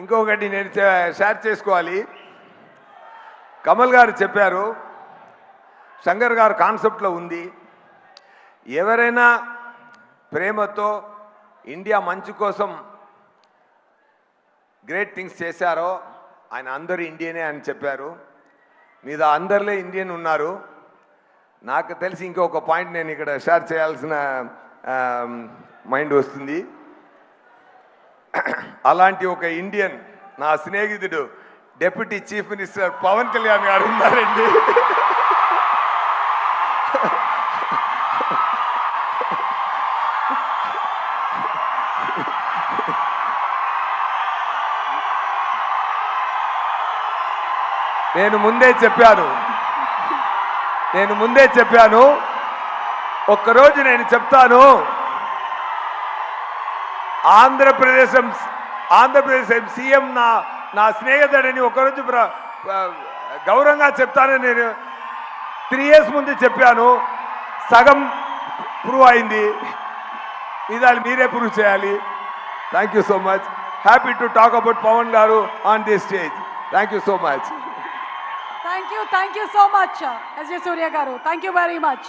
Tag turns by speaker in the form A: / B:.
A: ఇంకొకటి నేను షేర్ చేసుకోవాలి. కమల్ గారు చెప్పారు శంకర్ గారు కాన్సెప్ట్లో ఉంది. ఎవరైనా ప్రేమతో ఇండియా మంచి కోసం గ్రేట్ థింగ్స్ చేశారో ఆయన అందరూ ఇండియనే అని చెప్పారు. మీద అందరిలో ఇండియన్ ఉన్నారు. నాకు తెలిసి ఇంకొక పాయింట్ నేను ఇక్కడ షేర్ చేయాల్సిన మైండ్ వస్తుంది. అలాంటి ఒక ఇండియన్ నా స్నేహితుడు deputy chief minister Pawan Kalyan garu ఉన్నారండి. నేను ముందే చెప్పాను. నేను ముందే చెప్పాను. ఒక్కరోజు నేను చెప్తాను. ఆంధ్రప్రదేశ్ ఆంధ్రప్రదేశ్ సీఎం నా నా స్నేహితుడని ఒకరోజు ప్ర- గౌరవంగా చెప్తానని నేను త్రీ ఇయర్స్ ముందు చెప్పాను. సగం ప్రూవ్ అయింది. ఇదాలు మీరే ప్రూవ్ చేయాలి. Thank you so much happy to talk about Pawan garu on the stage thank you so much
B: thank you thank you so much S Surya garu. Thank you very much